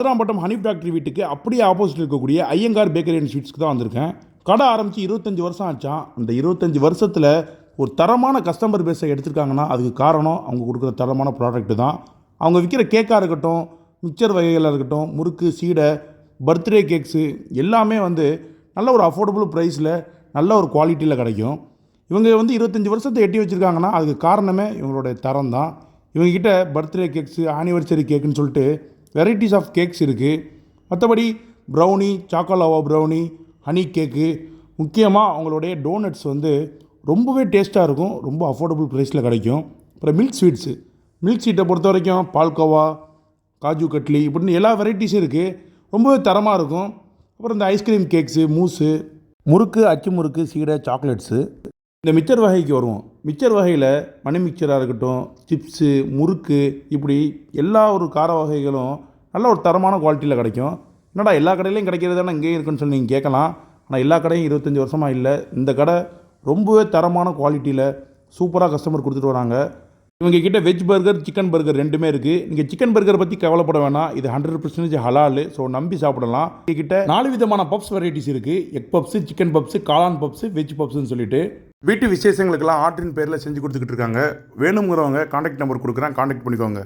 திருப்பரம்பட்டம் honey factory வீட்டுக்கு அப்படியே opposite இருக்கக்கூடிய ஐயங்கார் பேக்கரி அண்ட் ஸ்வீட்ஸ்க்கு தான் வந்திருக்கேன். கடை ஆரம்பித்து இருபத்தஞ்சி வருஷம் ஆச்சான் அந்த இருபத்தஞ்சி வருஷத்தில் ஒரு தரமான கஸ்டமர் பேஸை எடுத்திருக்காங்கன்னா அதுக்கு காரணம் அவங்க கொடுக்குற தரமான ப்ராடக்ட்டு தான். அவங்க விற்கிற கேக்காக இருக்கட்டும் மிக்சர் வகைகளாக இருக்கட்டும் முறுக்கு சீடை பர்த்டே கேக்ஸு எல்லாமே வந்து நல்ல ஒரு அஃபோர்டபுள் ப்ரைஸில் நல்ல ஒரு குவாலிட்டியில் கிடைக்கும். இவங்க வந்து இருபத்தஞ்சி வருஷத்தை எட்டி வச்சுருக்காங்கன்னா அதுக்கு காரணமே இவங்களுடைய தரம் தான். இவங்ககிட்ட பர்த்டே கேக்ஸு ஆனிவர்சரி கேக்குன்னு சொல்லிட்டு வெரைட்டிஸ் ஆஃப் கேக்ஸ் இருக்குது மற்றபடி brownie choco lava brownie honey cake முக்கியமாக அவங்களுடைய டோனட்ஸ் வந்து ரொம்பவே டேஸ்ட்டாக இருக்கும். ரொம்ப அஃபோர்டபுள் ப்ரைஸில் கிடைக்கும். அப்புறம் மில்க் ஸ்வீட்ஸு மில்க் ஸ்வீட்டை பொறுத்த வரைக்கும் பால்கோவா காஜு கட்லி இப்படின்னு எல்லா வெரைட்டிஸும் இருக்குது ரொம்பவே தரமாக இருக்கும். அப்புறம் இந்த ஐஸ்கிரீம் கேக்ஸு மூஸு முறுக்கு அச்சு முறுக்கு சீடை சாக்லேட்ஸு இந்த மிச்சர் வகைக்கு வருவோம். மிச்சர் வகையில் மணி மிக்சராக இருக்கட்டும் சிப்ஸு முறுக்கு இப்படி எல்லா ஒரு கார வகைகளும் நல்ல ஒரு தரமான குவாலிட்டியில் கிடைக்கும். என்னடா எல்லா கடையிலையும் கிடைக்கிறது தானே இங்கேயும் இருக்குன்னு சொல்லி நீங்கள் கேட்கலாம். ஆனால் எல்லா கடையும் இருபத்தஞ்சி வருஷமாக இல்லை. இந்த கடை ரொம்பவே தரமான குவாலிட்டியில் சூப்பராக கஸ்டமர் கொடுத்துட்டு வராங்க. இவங்க கிட்ட வெஜ் பர்கர் சிக்கன் பர்கர் ரெண்டுமே இருக்குது நீங்கள் சிக்கன் பர்கர் பற்றி கவலைப்பட வேணாம். இது ஹண்ட்ரட் பர்சன்டேஜ் ஹலால். ஸோ நம்பி சாப்பிடலாம். இவங்க கிட்ட நாலு விதமான பப்ஸ் வெரைட்டிஸ் இருக்குது எக் பப்ஸு சிக்கன் பப்ஸு காளான் பப்ஸு வெஜ் பப்ஸ்னு சொல்லிட்டு. வீட்டு விசேஷங்களுக்கெல்லாம் ஆர்டரின் பேரில் செஞ்சு கொடுத்துக்கிட்டு இருக்காங்க. வேணுங்கிறவங்க காண்டாக்ட் நம்பர் கொடுக்குறேன் காண்டாக்ட் பண்ணிக்கோங்க.